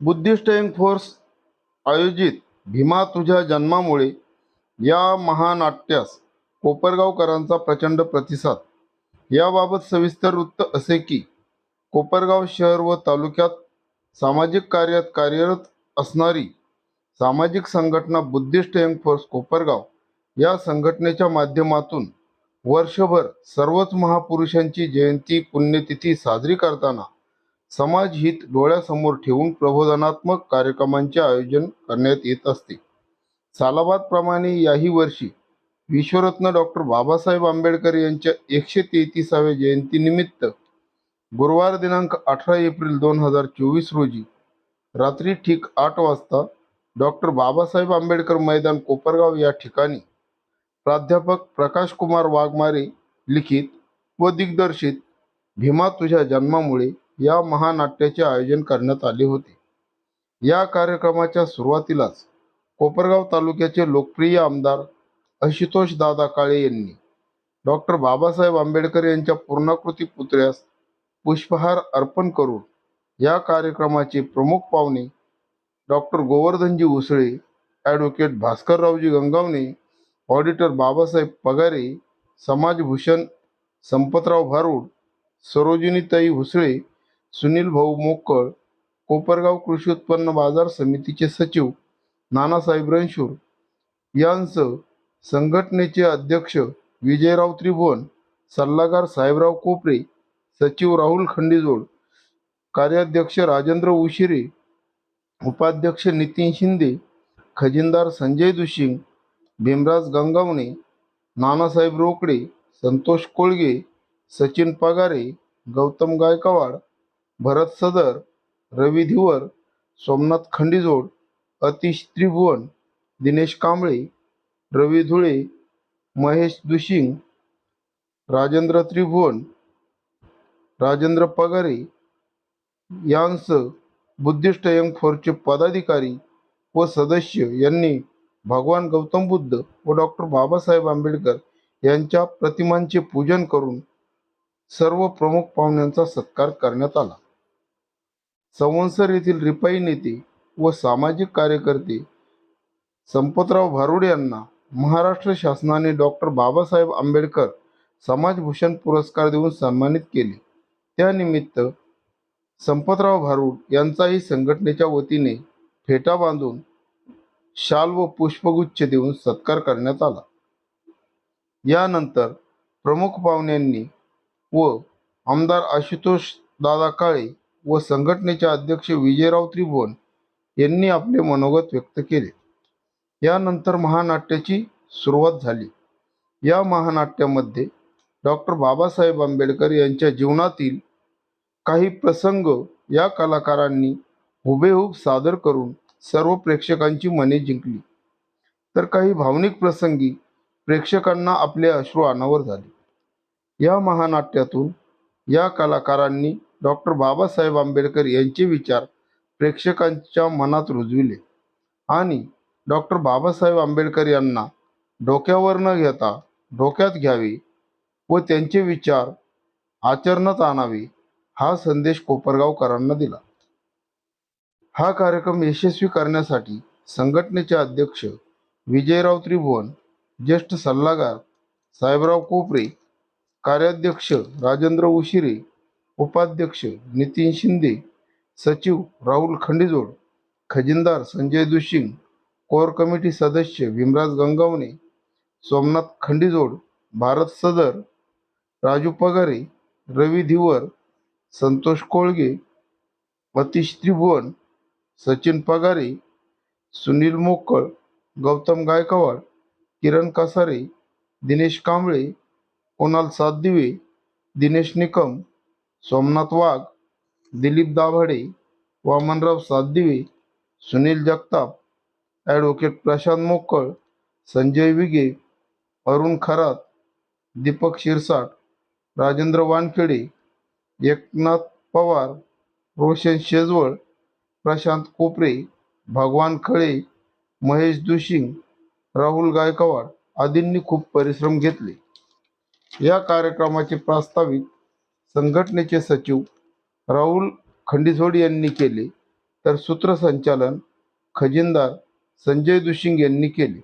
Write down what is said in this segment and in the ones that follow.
Buddhist young force आयोजित भीमा तुझ्या जन्मामुळे या महानाट्यास कोपरगावकरांचा प्रचंड प्रतिसाद. याबाबत सविस्तर वृत्त असे की कोपरगाव शहर व तालुक्यात सामाजिक कार्यात कार्यरत असणारी सामाजिक संघटना बुद्धिस्ट यंग फोर्स कोपरगाव या संघटनेच्या माध्यमातून वर्षभर सर्वच महापुरुषांची जयंती पुण्यतिथी साजरी करताना समाजहित डोळ्यासमोर ठेवून प्रबोधनात्मक कार्यक्रमांचे आयोजन करण्यात येत असते. सालाबादप्रमाणे याही वर्षी विश्वरत्न डॉक्टर बाबासाहेब आंबेडकर यांच्या एकशे तेहतीसाव्या जयंतीनिमित्त गुरुवार दिनांक अठरा एप्रिल दोन हजार चोवीस रोजी रात्री ठीक आठ वाजता डॉक्टर बाबासाहेब आंबेडकर मैदान कोपरगाव या ठिकाणी प्राध्यापक प्रकाश कुमार वाघमारे लिखित व दिग्दर्शित भीमा तुझ्या जन्मामुळे या महानाट्याचे आयोजन करण्यात आले होते. या कार्यक्रमाच्या सुरुवातीलाच कोपरगाव तालुक्याचे लोकप्रिय आमदार आशुतोष दादा काळे यांनी डॉक्टर बाबासाहेब आंबेडकर यांच्या पूर्णाकृती पुतळ्यास पुष्पहार अर्पण करून या कार्यक्रमाचे प्रमुख पाहुणे doctor Govardhanji Usale advocate Bhaskarraoji Gangawane auditor Babasaheb Pagare समाजभूषण Sampatrao Bharud Sarojinitai Husale Sunil भाऊ मोकळ कोपरगाव कृषी उत्पन्न बाजार समितीचे सचिव नानासाहेब रणशूर यांसह संघटनेचे अध्यक्ष विजयराव त्रिभुवन सल्लागार साहेबराव कोपरे सचिव राहुल खंडीजोड कार्याध्यक्ष राजेंद्र उशिरे उपाध्यक्ष नितीन शिंदे खजिनदार संजय दुशिंग भीमराज गंगावणे नानासाहेब रोकडे संतोष कोळगे सचिन पगारे गौतम गायकवाड भरत सदर रवी धिवर सोमनाथ खंडीजोड अतिश त्रिभुवन दिनेश कांबळे रवी धुळे महेश दुशिंग राजेंद्र त्रिभुवन राजेंद्र पगारे यांसह बुद्धिस्ट यंग फोरचे पदाधिकारी व सदस्य यांनी भगवान गौतम बुद्ध व डॉक्टर बाबासाहेब आंबेडकर यांच्या प्रतिमांचे पूजन करून सर्व प्रमुख पाहुण्यांचा सत्कार करण्यात आला. संवत्सर येथील रिपाई नेते व सामाजिक कार्यकर्ते संपतराव भारुड यांना महाराष्ट्र शासनाने डॉक्टर बाबासाहेब आंबेडकर समाजभूषण पुरस्कार देऊन सन्मानित केले. त्यानिमित्त संपतराव भारूड यांचाही संघटनेच्या वतीने फेटा बांधून शाल व पुष्पगुच्छ देऊन सत्कार करण्यात आला. यानंतर प्रमुख पाहुण्यांनी व आमदार आशुतोष दादा काळे व संघटनेचे अध्यक्ष विजयराव त्रिभुवन यांनी आपले मनोगत व्यक्त केले. यानंतर महानाट्याची सुरुवात झाली. या महानाट्यामध्ये डॉक्टर बाबासाहेब आंबेडकर यांच्या जीवनातील काही प्रसंग या कलाकारांनी हुबेहूब सादर करून सर्व प्रेक्षकांची मने जिंकली. तर काही भावनिक प्रसंगी प्रेक्षकांना आपले अश्रू अनावर झाले. या महानाट्यातून या कलाकारांनी डॉक्टर बाबासाहेब आंबेडकर यांचे विचार प्रेक्षकांच्या मनात रुजविले. आणि डॉक्टर बाबासाहेब आंबेडकर यांना डोक्यावर न घेता डोक्यात घ्यावे व त्यांचे विचार आचरणात आणावे हा संदेश कोपरगावकरांना दिला. हा कार्यक्रम यशस्वी करण्यासाठी संघटनेचे अध्यक्ष विजयराव त्रिभुवन ज्येष्ठ सल्लागार साहेबराव कोपरे कार्याध्यक्ष राजेंद्र उशिरे उपाध्यक्ष नितीन शिंदे सचिव राहुल खंडीजोड खजिनदार संजय दुशिंग कोर कमिटी सदस्य भीमराज गंगावणे सोमनाथ खंडीजोड भारत सदर राजू पगारे रवी धिवर संतोष कोळगे अतिश त्रिभुवन सचिन पगारे सुनील मोकळ गौतम गायकवाड किरण कासारे दिनेश कांबळे कुणाल सातदिवे दिनेश निकम सोमनाथ वाघ दिलीप दाभाडे वामनराव सातदिवे सुनील जगताप ॲडव्होकेट प्रशांत मोकळ संजय विगे अरुण खरात दीपक शिरसाट राजेंद्र वानखेडे एकनाथ पवार रोशन शेजवळ प्रशांत कोपरे भगवान खळे महेश दुशिंग राहुल गायकवाड आदींनी खूप परिश्रम घेतले. या कार्यक्रमाचे प्रास्ताविक संघटनेचे सचिव राहुल खंडीसोड यांनी केले तर सूत्रसंचालन खजिनदार संजय दुशिंग यांनी केले.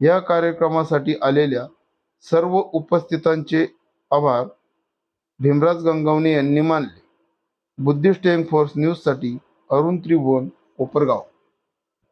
या कार्यक्रमासाठी आलेल्या सर्व उपस्थितांचे आभार भीमराज गंगावणे यांनी मानले. बुद्धिस्ट टेंग फोर्स न्यूजसाठी अरुण त्रिभुवन कोपरगाव.